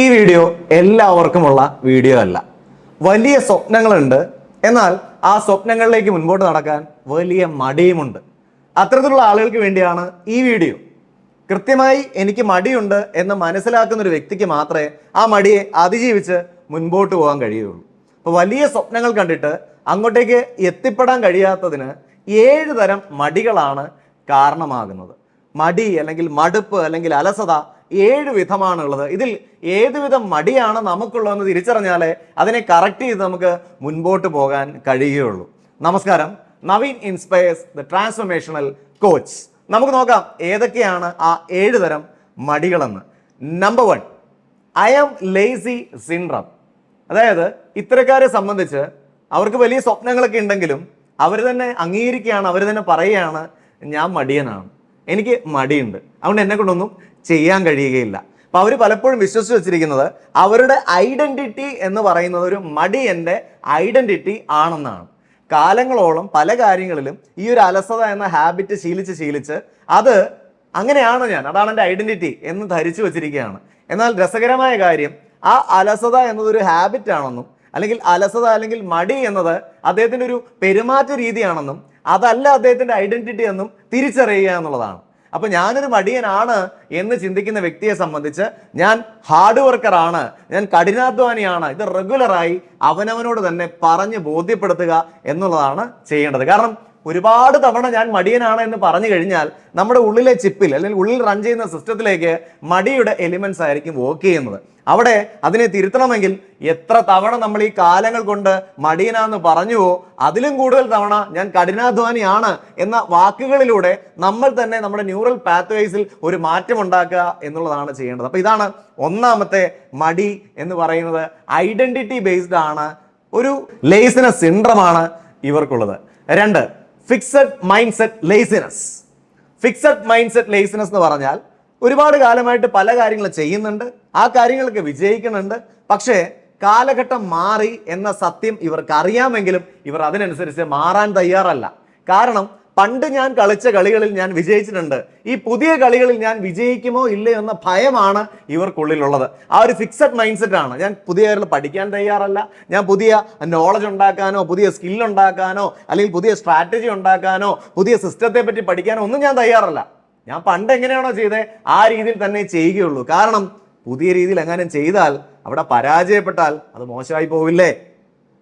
ഈ video എല്ലാവർക്കുമുള്ള video അല്ല. വലിയ സ്വപ്നങ്ങളുണ്ട്. എന്നാൽ ആ സ്വപ്നങ്ങളിലേക്ക് മുൻപോട്ട് നടക്കാൻ വലിയ മടിയുമുണ്ട്. അത്തരത്തിലുള്ള ആളുകൾക്ക് വേണ്ടിയാണ് ഈ വീഡിയോ. കൃത്യമായി എനിക്ക് മടിയുണ്ട് എന്ന് മനസ്സിലാക്കുന്ന ഒരു വ്യക്തിക്ക് മാത്രമേ ആ മടിയെ അതിജീവിച്ച് മുൻപോട്ട് പോകാൻ കഴിയുള്ളൂ അപ്പോൾ വലിയ സ്വപ്നങ്ങൾ കണ്ടിട്ട് അങ്ങോട്ടേക്ക് എത്തിപ്പെടാൻ കഴിയാത്തതിന് ഏഴ് തരം മടികളാണ് കാരണമാകുന്നത്. മടി അല്ലെങ്കിൽ മടുപ്പ് അല്ലെങ്കിൽ അലസത ഏഴ് വിധമാണുള്ളത്. ഇതിൽ ഏത് വിധം മടിയാണ് നമുക്കുള്ളതെന്ന് തിരിച്ചറിഞ്ഞാലേ അതിനെ കറക്റ്റ് ചെയ്ത് നമുക്ക് മുൻപോട്ട് പോകാൻ കഴിയുകയുള്ളൂ. നമസ്കാരം. Naveen inspires the transformational coach നമുക്ക് നോക്കാം ഏതൊക്കെയാണ് ആ ഏഴ് തരം മടികളെന്ന്. Number one I am lazy syndrome അതായത് ഇത്തരക്കാരെ സംബന്ധിച്ച് അവർക്ക് വലിയ സ്വപ്നങ്ങളൊക്കെ ഉണ്ടെങ്കിലും അവർ തന്നെ അംഗീകരിക്കുകയാണ് അവർ തന്നെ പറയുകയാണ് ഞാൻ മടിയനാണ്. എനിക്ക് മടിയുണ്ട്. അതുകൊണ്ട് എന്നെ കൊണ്ടൊന്നും ചെയ്യാൻ കഴിയുകയില്ല. അപ്പോൾ അവർ പലപ്പോഴും വിശ്വസിച്ച് വെച്ചിരിക്കുന്നത് അവരുടെ ഐഡന്റിറ്റി എന്ന് പറയുന്നത് ഒരു മടി മടിയന്റെ ഐഡന്റിറ്റി ആണെന്നാണ്. കാലങ്ങളോളം പല കാര്യങ്ങളിലും ഈ ഒരു അലസത എന്ന ഹാബിറ്റ് ശീലിച്ച് ശീലിച്ച് അത് അങ്ങനെയാണ് ഞാൻ അതാണ് എന്റെ ഐഡന്റിറ്റി എന്ന് ധരിച്ചു വെച്ചിരിക്കുകയാണ്. എന്നാൽ രസകരമായ കാര്യം ആ അലസത എന്നതൊരു ഹാബിറ്റ് ആണെന്നും അല്ലെങ്കിൽ അലസത അല്ലെങ്കിൽ മടി എന്നത് അദ്ദേഹത്തിന്റെ ഒരു പെരുമാറ്റ രീതിയാണെന്നും അതല്ല അദ്ദേഹത്തിന്റെ ഐഡന്റിറ്റി എന്നും തിരിച്ചറിയുക എന്നുള്ളതാണ്. അപ്പൊ ഞാനൊരു മടിയനാണ് എന്ന് ചിന്തിക്കുന്ന വ്യക്തിയെ സംബന്ധിച്ച് ഞാൻ ഹാർഡ് വർക്കർ ആണ്. ഞാൻ കഠിനാധ്വാനിയാണ്. ഇത് റെഗുലറായി അവനവനോട് തന്നെ പറഞ്ഞ് ബോധ്യപ്പെടുത്തുക എന്നുള്ളതാണ് ചെയ്യേണ്ടത്. കാരണം ഒരുപാട് തവണ ഞാൻ മടിയനാണ് എന്ന് പറഞ്ഞു കഴിഞ്ഞാൽ നമ്മുടെ ഉള്ളിലെ ചിപ്പിൽ അല്ലെങ്കിൽ ഉള്ളിൽ റൺ ചെയ്യുന്ന സിസ്റ്റത്തിലേക്ക് മടിയുടെ എലിമെന്റ്സ് ആയിരിക്കും വർക്ക് ചെയ്യുന്നത്. അവിടെ അതിനെ തിരുത്തണമെങ്കിൽ എത്ര തവണ നമ്മൾ ഈ കാലങ്ങൾ കൊണ്ട് മടിയനാന്ന് പറഞ്ഞുവോ അതിലും കൂടുതൽ തവണ ഞാൻ കഠിനാധ്വാനിയാണ് എന്ന വാക്കുകളിലൂടെ നമ്മൾ തന്നെ നമ്മുടെ ന്യൂറൽ പാത്വേസിൽ ഒരു മാറ്റം ഉണ്ടാക്കുക എന്നുള്ളതാണ് ചെയ്യേണ്ടത്. അപ്പൊ ഇതാണ് ഒന്നാമത്തെ മടി എന്ന് പറയുന്നത്. ഐഡന്റിറ്റി ബേസ്ഡ് ആണ്. ഒരു ലേസിനസ് സിൻഡ്രമാണ് ഇവർക്കുള്ളത്. രണ്ട് fixed mind set laziness fixed mind set laziness എന്ന് പറഞ്ഞാൽ ഒരുപാട് കാലമായിട്ട് പല കാര്യങ്ങൾ ചെയ്യുന്നുണ്ട് ആ കാര്യങ്ങളൊക്കെ വിജയിക്കുന്നുണ്ട് പക്ഷേ കാലഘട്ടം മാറി എന്ന സത്യം ഇവർക്ക് അറിയാമെങ്കിലും ഇവർ അതിനനുസരിച്ച് മാറാൻ തയ്യാറല്ല. കാരണം പണ്ട് ഞാൻ കളിച്ച കളികളിൽ ഞാൻ വിജയിച്ചിട്ടുണ്ട്. ഈ പുതിയ കളികളിൽ ഞാൻ വിജയിക്കുമോ ഇല്ലയോ എന്ന ഭയമാണ് ഇവർക്കുള്ളിലുള്ളത്. ആ ഒരു ഫിക്സഡ് മൈൻഡ് സെറ്റ് ആണ്. ഞാൻ പുതിയ കാര്യങ്ങൾ പഠിക്കാൻ തയ്യാറല്ല. ഞാൻ പുതിയ നോളജ് ഉണ്ടാക്കാനോ പുതിയ സ്കിൽ ഉണ്ടാക്കാനോ അല്ലെങ്കിൽ പുതിയ സ്ട്രാറ്റജി ഉണ്ടാക്കാനോ പുതിയ സിസ്റ്റത്തെ പറ്റി പഠിക്കാനോ ഒന്നും ഞാൻ തയ്യാറല്ല. ഞാൻ പണ്ട് എങ്ങനെയാണോ ചെയ്തത് ആ രീതിയിൽ തന്നെ ചെയ്യുകയുള്ളൂ. കാരണം പുതിയ രീതിയിൽ എങ്ങാനും ചെയ്താൽ അവിടെ പരാജയപ്പെട്ടാൽ അത് മോശമായി പോവില്ലേ?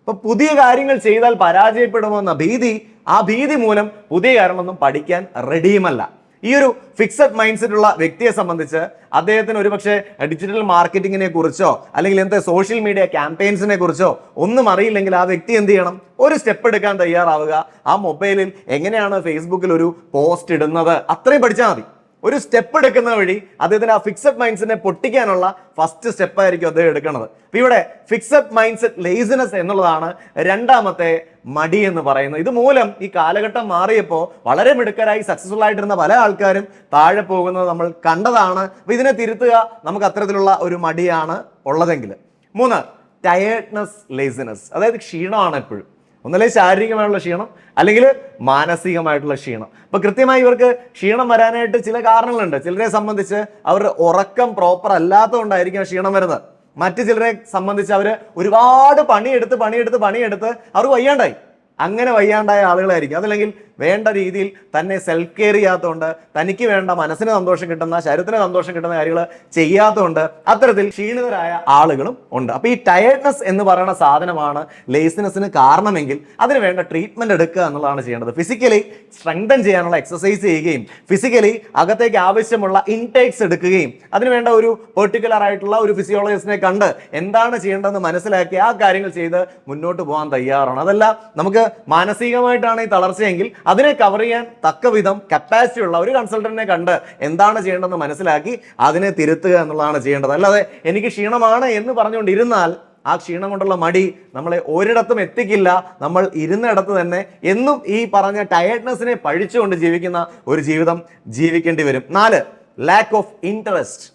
ഇപ്പൊ പുതിയ കാര്യങ്ങൾ ചെയ്താൽ പരാജയപ്പെടുമെന്ന ഭീതി ആ ഭീതി മൂലം പുതിയ കാര്യങ്ങളൊന്നും പഠിക്കാൻ റെഡിയുമല്ല ഈ ഒരു ഫിക്സഡ് മൈൻഡ് സെറ്റ് ഉള്ള വ്യക്തിയെ സംബന്ധിച്ച് അദ്ദേഹത്തിന് ഒരുപക്ഷെ ഡിജിറ്റൽ മാർക്കറ്റിങ്ങിനെ കുറിച്ചോ അല്ലെങ്കിൽ എന്താ സോഷ്യൽ മീഡിയ ക്യാമ്പയിൻസിനെ കുറിച്ചോ ഒന്നും അറിയില്ലെങ്കിൽ ആ വ്യക്തി എന്ത് ചെയ്യണം? ഒരു സ്റ്റെപ്പ് എടുക്കാൻ തയ്യാറാവുക. ആ മൊബൈലിൽ എങ്ങനെയാണ് ഫേസ്ബുക്കിൽ ഒരു പോസ്റ്റ് ഇടുന്നത്? അത്രയും പഠിച്ചാൽ മതി. ഒരു സ്റ്റെപ്പ് എടുക്കുന്ന വഴി അദ്ദേഹത്തിന് ആ ഫിക്സഡ് മൈൻഡ്സിനെ പൊട്ടിക്കാനുള്ള ഫസ്റ്റ് സ്റ്റെപ്പ് ആയിരിക്കും അദ്ദേഹം എടുക്കുന്നത്. അപ്പൊ ഇവിടെ ഫിക്സഡ് മൈൻഡ് സെറ്റ് ലേസിനെസ് എന്നുള്ളതാണ് രണ്ടാമത്തെ മടി എന്ന് പറയുന്നത്. ഇത് മൂലം ഈ കാലഘട്ടം മാറിയപ്പോൾ വളരെ മിടുക്കരായി സക്സസ്ഫുൾ ആയിട്ടിരുന്ന പല ആൾക്കാരും താഴെ പോകുന്നത് നമ്മൾ കണ്ടതാണ്. അപ്പൊ ഇതിനെ തിരുത്തുക നമുക്ക് അത്തരത്തിലുള്ള ഒരു മടിയാണ് ഉള്ളതെങ്കിൽ. മൂന്ന് ടയേർഡ്നെസ് ലേസിനെസ് അതായത് ക്ഷീണമാണ് എപ്പോഴും. ഒന്നല്ലേ ശാരീരികമായിട്ടുള്ള ക്ഷീണം അല്ലെങ്കിൽ മാനസികമായിട്ടുള്ള ക്ഷീണം. അപ്പൊ കൃത്യമായി ഇവർക്ക് ക്ഷീണം വരാനായിട്ട് ചില കാരണങ്ങളുണ്ട്. ചിലരെ സംബന്ധിച്ച് അവർ ഉറക്കം പ്രോപ്പർ അല്ലാത്തതുകൊണ്ടായിരിക്കും ക്ഷീണം വരുന്നത്. മറ്റു ചിലരെ സംബന്ധിച്ച് അവർ ഒരുപാട് പണിയെടുത്ത് പണിയെടുത്ത് പണിയെടുത്ത് അവർ വയ്യാണ്ടായി. അങ്ങനെ വയ്യാണ്ടായ ആളുകളായിരിക്കും. അതല്ലെങ്കിൽ വേണ്ട രീതിയിൽ തന്നെ സെൽഫ് കെയർ ചെയ്യാത്തതുകൊണ്ട് തനിക്ക് വേണ്ട മനസ്സിന് സന്തോഷം കിട്ടുന്ന ശരീരത്തിന് സന്തോഷം കിട്ടുന്ന കാര്യങ്ങൾ ചെയ്യാത്തതുകൊണ്ട് അത്തരത്തിൽ ക്ഷീണിതരായ ആളുകളും ഉണ്ട്. അപ്പോൾ ഈ ടയർഡ്നെസ് എന്ന് പറയുന്ന സാധനമാണ് ലേസിനെസ്സിന് കാരണമെങ്കിൽ അതിന് വേണ്ട ട്രീറ്റ്മെന്റ് എടുക്കുക എന്നുള്ളതാണ് ചെയ്യേണ്ടത്. ഫിസിക്കലി സ്ട്രെങ്തൻ ചെയ്യാനുള്ള എക്സസൈസ് ചെയ്യുകയും ഫിസിക്കലി അകത്തേക്ക് ആവശ്യമുള്ള ഇൻടേക്സ് എടുക്കുകയും അതിനുവേണ്ട ഒരു പെർട്ടിക്കുലർ ആയിട്ടുള്ള ഒരു ഫിസിയോളജിസ്റ്റിനെ കണ്ട് എന്താണ് ചെയ്യേണ്ടതെന്ന് മനസ്സിലാക്കി ആ കാര്യങ്ങൾ ചെയ്ത് മുന്നോട്ട് പോകാൻ തയ്യാറാണ്. അതല്ല നമുക്ക് മാനസികമായിട്ടാണ് ഈ തളർച്ചയെങ്കിൽ അതിനെ കവർ ചെയ്യാൻ തക്ക വിധം കപ്പാസിറ്റി ഉള്ള ഒരു കൺസൾട്ടന്റിനെ കണ്ട് എന്താണ് ചെയ്യേണ്ടതെന്ന് മനസ്സിലാക്കി അതിനെ തിരുത്തുക എന്നുള്ളതാണ് ചെയ്യേണ്ടത്. അല്ലാതെ എനിക്ക് ക്ഷീണമാണ് എന്ന് പറഞ്ഞുകൊണ്ടിരുന്നാൽ ആ ക്ഷീണം കൊണ്ടുള്ള മടി നമ്മളെ ഒരിടത്തും എത്തിക്കില്ല. നമ്മൾ ഇരുന്നിടത്ത് തന്നെ എന്നും ഈ പറഞ്ഞ ടയർഡ്നെസ്സിനെ പഴിച്ചുകൊണ്ട് ജീവിക്കുന്ന ഒരു ജീവിതം ജീവിക്കേണ്ടി വരും. നാല് ലാക്ക് ഓഫ് ഇൻട്രസ്റ്റ്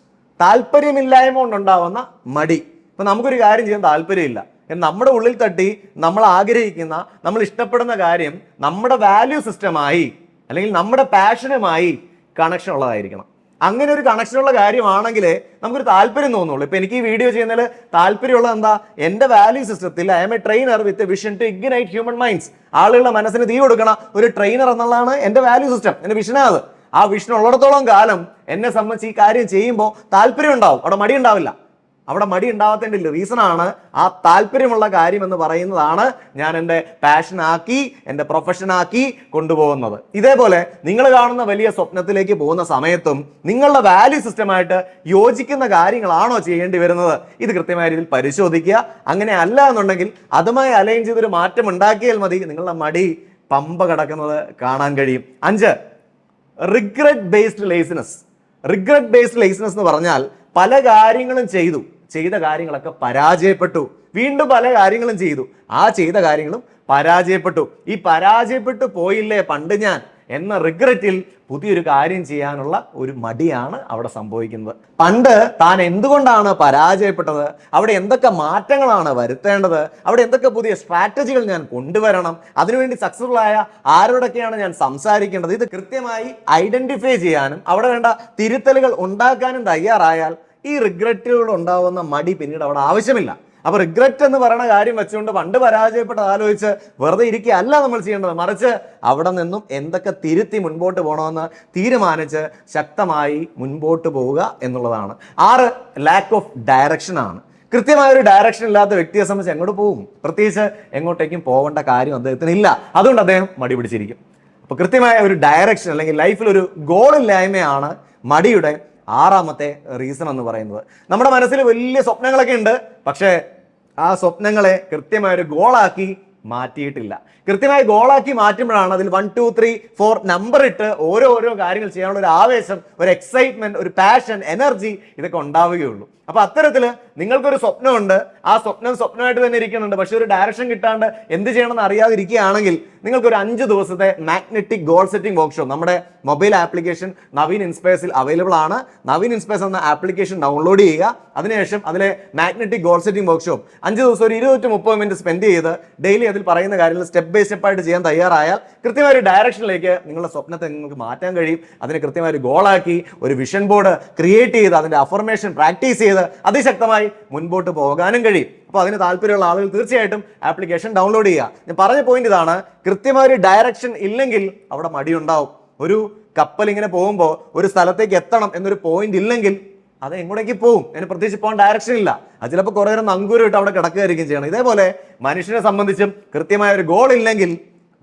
താല്പര്യമില്ലായ്മ കൊണ്ടുണ്ടാവുന്ന മടി. ഇപ്പൊ നമുക്കൊരു കാര്യം ചെയ്യാൻ താല്പര്യമില്ല. നമ്മുടെ ഉള്ളിൽ തട്ടി നമ്മൾ ആഗ്രഹിക്കുന്ന നമ്മൾ ഇഷ്ടപ്പെടുന്ന കാര്യം നമ്മുടെ വാല്യൂ സിസ്റ്റമായി അല്ലെങ്കിൽ നമ്മുടെ പാഷനുമായി കണക്ഷൻ ഉള്ളതായിരിക്കണം. അങ്ങനെ ഒരു കണക്ഷനുള്ള കാര്യമാണെങ്കിൽ നമുക്കൊരു താല്പര്യം തോന്നുള്ളൂ. ഇപ്പൊ എനിക്ക് ഈ വീഡിയോ ചെയ്യുന്നതിൽ താല്പര്യമുള്ളത് എന്താ? എന്റെ വാല്യൂ സിസ്റ്റത്തിൽ I am a trainer with vision to ignite human minds ആളുകളുടെ മനസ്സിന് തീ കൊടുക്കണ ഒരു ട്രെയിനർ എന്നുള്ളതാണ് എന്റെ വാല്യൂ സിസ്റ്റം എന്റെ വിഷനാണ് അത്. ആ വിഷൻ ഉള്ളിടത്തോളം കാലം എന്നെ സംബന്ധിച്ച് ഈ കാര്യം ചെയ്യുമ്പോൾ താല്പര്യം ഉണ്ടാവും. അവിടെ മടി ഉണ്ടാവില്ല. അവിടെ മടി ഉണ്ടാവാത്തതിന്റെ റീസൺ ആണ് ആ താല്പര്യമുള്ള കാര്യം എന്ന് പറയുന്നതാണ് ഞാൻ എന്റെ പാഷനാക്കി എന്റെ പ്രൊഫഷനാക്കി കൊണ്ടുപോകുന്നത്. ഇതേപോലെ നിങ്ങൾ കാണുന്ന വലിയ സ്വപ്നത്തിലേക്ക് പോകുന്ന സമയത്തും നിങ്ങളുടെ വാല്യൂ സിസ്റ്റമായിട്ട് യോജിക്കുന്ന കാര്യങ്ങളാണോ ചെയ്യേണ്ടി വരുന്നത്? ഇത് കൃത്യമായ രീതിയിൽ പരിശോധിക്കുക. അങ്ങനെ അല്ല എന്നുണ്ടെങ്കിൽ അതുമായി അലൈൻ ചെയ്തൊരു മാറ്റം ഉണ്ടാക്കിയാൽ മതി. നിങ്ങളുടെ മടി പമ്പ കിടക്കുന്നത് കാണാൻ കഴിയും. അഞ്ച് regret based laziness regret based laziness എന്ന് പറഞ്ഞാൽ പല കാര്യങ്ങളും ചെയ്തു. ചെയ്ത കാര്യങ്ങളൊക്കെ പരാജയപ്പെട്ടു. വീണ്ടും പല കാര്യങ്ങളും ചെയ്തു. ആ ചെയ്ത കാര്യങ്ങളും പരാജയപ്പെട്ടു. ഈ പരാജയപ്പെട്ടു പോയില്ലേ പണ്ട് ഞാൻ എന്ന റിഗ്രറ്റിൽ പുതിയൊരു കാര്യം ചെയ്യാനുള്ള ഒരു മടിയാണ് അവിടെ സംഭവിക്കുന്നത്. പണ്ട് താൻ എന്തുകൊണ്ടാണ് പരാജയപ്പെട്ടത്? അവിടെ എന്തൊക്കെ മാറ്റങ്ങളാണ് വരുത്തേണ്ടത്? അവിടെ എന്തൊക്കെ പുതിയ സ്ട്രാറ്റജികൾ ഞാൻ കൊണ്ടുവരണം? അതിനുവേണ്ടി സക്സസ്ഫുൾ ആയ ആരോടൊക്കെയാണ് ഞാൻ സംസാരിക്കേണ്ടത്? ഇത് കൃത്യമായി ഐഡന്റിഫൈ ചെയ്യാനും അവിടെ വേണ്ട തിരുത്തലുകൾ ഉണ്ടാക്കാനും തയ്യാറായാൽ ഈ റിഗ്രറ്റുകൾ ഉണ്ടാവുന്ന മടി പിന്നീട് അവിടെ ആവശ്യമില്ല. അപ്പോൾ റിഗ്രറ്റ് എന്ന് പറയുന്ന കാര്യം വെച്ചുകൊണ്ട് പണ്ട് പരാജയപ്പെട്ടത് ആലോചിച്ച് വെറുതെ ഇരിക്കുകയല്ല നമ്മൾ ചെയ്യേണ്ടത്. മറിച്ച് അവിടെ നിന്നും എന്തൊക്കെ തിരുത്തി മുൻപോട്ട് പോകണമെന്ന് തീരുമാനിച്ച് ശക്തമായി മുൻപോട്ട് പോവുക എന്നുള്ളതാണ്. ആറ് ലാക്ക് ഓഫ് ഡയറക്ഷനാണ് കൃത്യമായ ഒരു ഡയറക്ഷൻ ഇല്ലാത്ത വ്യക്തിയെ സംബന്ധിച്ച് എങ്ങോട്ട് പോകും പ്രത്യേകിച്ച് എങ്ങോട്ടേക്കും പോകേണ്ട കാര്യം അദ്ദേഹത്തിന് ഇല്ല. അതുകൊണ്ട് അദ്ദേഹം മടി പിടിച്ചിരിക്കും. അപ്പോൾ കൃത്യമായ ഒരു ഡയറക്ഷൻ അല്ലെങ്കിൽ ലൈഫിൽ ഒരു ഗോളില്ലായ്മയാണ് മടിയുടെ ആറാമത്തെ റീസൺ എന്ന് പറയുന്നത്. നമ്മുടെ മനസ്സിൽ വലിയ സ്വപ്നങ്ങളൊക്കെ ഉണ്ട്. പക്ഷേ ആ സ്വപ്നങ്ങളെ കൃത്യമായ ഒരു ഗോളാക്കി മാറ്റിയിട്ടില്ല. കൃത്യമായി ഗോളാക്കി മാറ്റുമ്പോഴാണ് അതിൽ one two three four number ഇട്ട് ഓരോ ഓരോ കാര്യങ്ങൾ ചെയ്യാനുള്ള ഒരു ആവേശം ഒരു എക്സൈറ്റ്മെന്റ് ഒരു പാഷൻ എനർജി ഇതൊക്കെ ഉണ്ടാവുകയുള്ളൂ. അപ്പൊ അത്തരത്തിൽ നിങ്ങൾക്കൊരു സ്വപ്നമുണ്ട്. ആ സ്വപ്നം സ്വപ്നമായിട്ട് തന്നെ ഇരിക്കുന്നുണ്ട്. പക്ഷെ ഒരു ഡയറക്ഷൻ കിട്ടാണ്ട് എന്ത് ചെയ്യണമെന്ന് അറിയാതിരിക്കുകയാണെങ്കിൽ നിങ്ങൾക്ക് ഒരു അഞ്ച് ദിവസത്തെ മാഗ്നറ്റിക് ഗോൾ സെറ്റിംഗ് വർക്ക്ഷോപ്പ് നമ്മുടെ മൊബൈൽ ആപ്ലിക്കേഷൻ നവീൻ ഇൻസ്പേസിൽ അവൈലബിൾ ആണ്. നവീൻ ഇൻസ്പേസ് എന്ന ആപ്ലിക്കേഷൻ ഡൗൺലോഡ് ചെയ്യുക. അതിനുശേഷം അതിലെ മാഗ്നറ്റിക് ഗോൾ സെറ്റിംഗ് വർക്ക്ഷോപ്പ് അഞ്ച് ദിവസം ഒരു ഇരുപത് to മുപ്പത് മിനിറ്റ് സ്പെൻഡ് ചെയ്ത് ഡെയിലി അതിൽ പറയുന്ന കാര്യങ്ങൾ സ്റ്റെപ്പ് ബൈ സ്റ്റെപ്പ് ആയിട്ട് ചെയ്യാൻ തയ്യാറായാൽ കൃത്യമായ ഒരു ഡയറക്ഷനിലേക്ക് നിങ്ങളുടെ സ്വപ്നത്തെ നിങ്ങൾക്ക് മാറ്റാൻ കഴിയും. അതിനെ കൃത്യമായ ഒരു ഗോളാക്കി ഒരു വിഷൻ ബോർഡ് ക്രിയേറ്റ് ചെയ്ത് അതിന്റെ അഫർമേഷൻ പ്രാക്ടീസ് ചെയ്ത് അതിശക്തമായി മുൻപോട്ട് പോകാനും കഴിയും. അപ്പോൾ അതിന് താല്പര്യമുള്ള ആളുകൾ തീർച്ചയായിട്ടും ആപ്ലിക്കേഷൻ ഡൗൺലോഡ് ചെയ്യുക. ഞാൻ പറഞ്ഞ പോയിന്റ് ഇതാണ് കൃത്യമായ ഒരു ഡയറക്ഷൻ ഇല്ലെങ്കിൽ അവിടെ മടിയുണ്ടാവും. ഒരു കപ്പൽ ഇങ്ങനെ പോകുമ്പോൾ ഒരു സ്ഥലത്തേക്ക് എത്തണം എന്നൊരു പോയിന്റ് ഇല്ലെങ്കിൽ അത് എങ്ങോട്ടേക്ക് പോകും അതിന് പ്രത്യേകിച്ച് പോകാൻ ഡയറക്ഷൻ ഇല്ല. അത് ചിലപ്പോൾ കുറേ നേരം നങ്കൂരം ഇട്ട് അവിടെ കിടക്കുകയായിരിക്കും ചെയ്യണം. ഇതേപോലെ മനുഷ്യനെ സംബന്ധിച്ചും കൃത്യമായ ഒരു ഗോൾ ഇല്ലെങ്കിൽ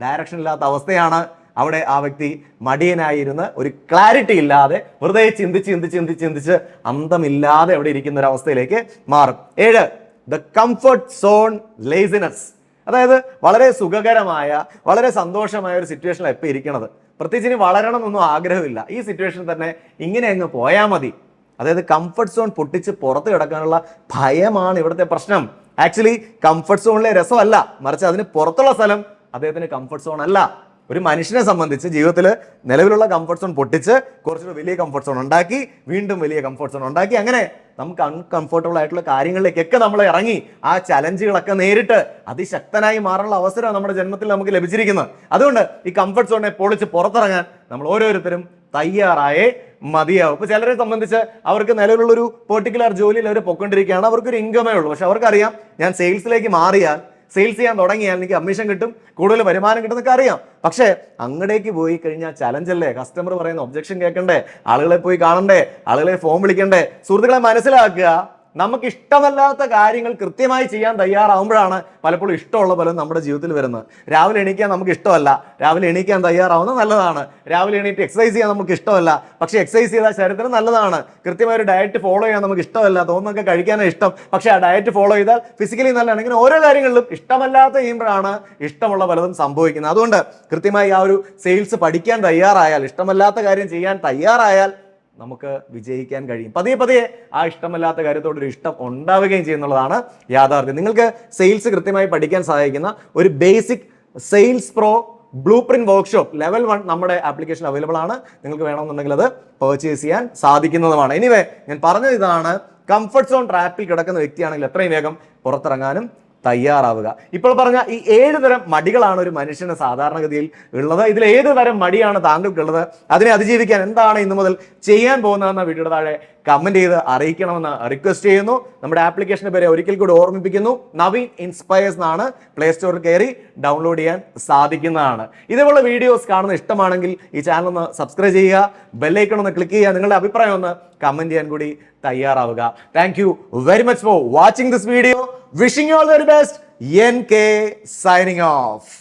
ഡയറക്ഷൻ ഇല്ലാത്ത അവസ്ഥയാണ് അവിടെ ആ വ്യക്തി മടിയനായിരുന്ന് ഒരു ക്ലാരിറ്റി ഇല്ലാതെ വെറുതെ ചിന്തിച്ച് ചിന്തിച്ച് ചിന്തിച്ച് ചിന്തിച്ച് അന്തമില്ലാതെ അവിടെ ഇരിക്കുന്ന ഒരു അവസ്ഥയിലേക്ക് മാറും. ഏഴ് ദ കംഫർട്ട് സോൺ ലേസിനെസ് അതായത് വളരെ സുഖകരമായ വളരെ സന്തോഷമായ ഒരു സിറ്റുവേഷനിൽ എപ്പോൾ ഇരിക്കണത്. പ്രത്യേകിച്ച് ഇനി വളരണം എന്നൊന്നും ആഗ്രഹമില്ല. ഈ സിറ്റുവേഷൻ തന്നെ ഇങ്ങനെ അങ്ങ് പോയാൽ മതി. അതായത് കംഫർട്ട് സോൺ പൊട്ടിച്ച് പുറത്ത് കിടക്കാനുള്ള ഭയമാണ് ഇവിടുത്തെ പ്രശ്നം. ആക്ച്വലി കംഫർട്ട് സോണിലെ രസമല്ല. മറിച്ച് അതിന് പുറത്തുള്ള സ്ഥലം അദ്ദേഹത്തിന് കംഫർട്ട് സോൺ അല്ല. ഒരു മനുഷ്യനെ സംബന്ധിച്ച് ജീവിതത്തിൽ നിലവിലുള്ള കംഫർട്ട് സോൺ പൊട്ടിച്ച് കുറച്ചുകൂടി വലിയ കംഫർട്ട് സോൺ ഉണ്ടാക്കി വീണ്ടും വലിയ കംഫർട്ട് സോൺ ഉണ്ടാക്കി. അങ്ങനെ നമുക്ക് അൺകംഫർട്ടബിൾ ആയിട്ടുള്ള കാര്യങ്ങളിലേക്കൊക്കെ നമ്മൾ ഇറങ്ങി ആ ചലഞ്ചുകളൊക്കെ നേരിട്ട് അതിശക്തനായി മാറാനുള്ള അവസരം നമ്മുടെ ജന്മത്തിൽ നമുക്ക് ലഭിച്ചിരിക്കുന്നത്. അതുകൊണ്ട് ഈ കംഫർട്ട് സോണിനെ പൊളിച്ച് പുറത്തിറങ്ങാൻ നമ്മൾ ഓരോരുത്തരും തയ്യാറായേ മതിയാവും. ഇപ്പൊ ചിലരെ സംബന്ധിച്ച് അവർക്ക് നിലവിലുള്ളൊരു പെർട്ടിക്കുലർ ജോലിയിൽ അവർ പൊക്കൊണ്ടിരിക്കുകയാണ് അവർക്കൊരു ഇൻകമേ ഉള്ളൂ. പക്ഷെ അവർക്കറിയാം ഞാൻ സെയിൽസിലേക്ക് മാറിയാൽ സെയിൽസ് ചെയ്യാൻ തുടങ്ങിയാൽ എനിക്ക് കമ്മീഷൻ കിട്ടും കൂടുതൽ വരുമാനം കിട്ടുന്നൊക്കെ അറിയാം. പക്ഷേ അങ്ങടേക്ക് പോയി കഴിഞ്ഞാൽ ചലഞ്ചല്ലേ കസ്റ്റമർ പറയുന്ന ഒബ്ജക്ഷൻ കേൾക്കണ്ടേ? ആളുകളെ പോയി കാണണ്ടേ? ആളുകളെ ഫോം വിളിക്കണ്ടേ? സുഹൃത്തുക്കളെ മനസ്സിലാക്കുക നമുക്ക് ഇഷ്ടമല്ലാത്ത കാര്യങ്ങൾ കൃത്യമായി ചെയ്യാൻ തയ്യാറാവുമ്പോഴാണ് പലപ്പോഴും ഇഷ്ടമുള്ള പലതും നമ്മുടെ ജീവിതത്തിൽ വരുന്നത്. രാവിലെ എണീക്കാൻ നമുക്ക് ഇഷ്ടമല്ല രാവിലെ എണീക്കാൻ തയ്യാറാവുന്നത് നല്ലതാണ്. രാവിലെ എണീറ്റ് എക്സസൈസ് ചെയ്യാൻ നമുക്ക് ഇഷ്ടമല്ല പക്ഷേ എക്സസൈസ് ചെയ്താൽ ശരീരത്തിന് നല്ലതാണ്. കൃത്യമായ ഒരു ഡയറ്റ് ഫോളോ ചെയ്യാൻ നമുക്ക് ഇഷ്ടമല്ല തോന്നുന്നൊക്കെ കഴിക്കാനാണ് ഇഷ്ടം. പക്ഷേ ആ ഡയറ്റ് ഫോളോ ചെയ്താൽ ഫിസിക്കലി നല്ലതാണ് ഇങ്ങനെ ഓരോ കാര്യങ്ങളിലും ഇഷ്ടമല്ലാത്ത ചെയ്യുമ്പോഴാണ് ഇഷ്ടമുള്ള പലതും സംഭവിക്കുന്നത്. അതുകൊണ്ട് കൃത്യമായി ആ ഒരു സെയിൽസ് പഠിക്കാൻ തയ്യാറായാൽ ഇഷ്ടമല്ലാത്ത കാര്യം ചെയ്യാൻ തയ്യാറായാൽ നമുക്ക് വിജയിക്കാൻ കഴിയും. പതിയെ പതിയെ ആ ഇഷ്ടമല്ലാത്ത കാര്യത്തോടൊരു ഇഷ്ടം ഉണ്ടാവുകയും ചെയ്യുന്നുള്ളതാണ് യാഥാർത്ഥ്യം. നിങ്ങൾക്ക് സെയിൽസ് കൃത്യമായി പഠിക്കാൻ സഹായിക്കുന്ന ഒരു basic sales pro blueprint workshop level one നമ്മുടെ ആപ്ലിക്കേഷൻ അവൈലബിൾ ആണ്. നിങ്ങൾക്ക് വേണമെന്നുണ്ടെങ്കിൽ അത് പർച്ചേസ് ചെയ്യാൻ സാധിക്കുന്നതുമാണ്. എനിവേ ഞാൻ പറഞ്ഞത് ഇതാണ്. കംഫർട്ട് സോൺ ട്രാപ്പിൽ കിടക്കുന്ന വ്യക്തിയാണെങ്കിൽ എത്രയും വേഗം പുറത്തിറങ്ങാനും തയ്യാറാവുക. ഇപ്പോൾ പറഞ്ഞ ഈ ഏഴ് തരം മടികളാണ് ഒരു മനുഷ്യന് സാധാരണഗതിയിൽ ഉള്ളത്. ഇതിൽ ഏത് തരം മടിയാണ് താങ്കൾക്കുള്ളത്? അതിനെ അതിജീവിക്കാൻ എന്താണ് ഇന്നു മുതൽ ചെയ്യാൻ പോകുന്നതെന്ന വീഡിയോയുടെ താഴെ കമന്റ് ചെയ്ത് അറിയിക്കണമെന്ന് റിക്വസ്റ്റ് ചെയ്യുന്നു. നമ്മുടെ ആപ്ലിക്കേഷന്റെ പേര് ഒരിക്കൽ കൂടി ഓർമ്മിപ്പിക്കുന്നു. നവീൻ ഇൻസ്പയേഴ്സ് എന്നാണ് പ്ലേ സ്റ്റോറിൽ കയറി ഡൗൺലോഡ് ചെയ്യാൻ സാധിക്കുന്നതാണ്. ഇതേപോലെ വീഡിയോസ് കാണുന്ന ഇഷ്ടമാണെങ്കിൽ ഈ ചാനൽ ഒന്ന് സബ്സ്ക്രൈബ് ചെയ്യുക. ബെല്ലൈക്കൺ ഒന്ന് ക്ലിക്ക് ചെയ്യുക. നിങ്ങളുടെ അഭിപ്രായം ഒന്ന് കമന്റ് ചെയ്യാൻ കൂടി തയ്യാറാവുക. Thank you very much for watching this video wishing all all very best N K signing off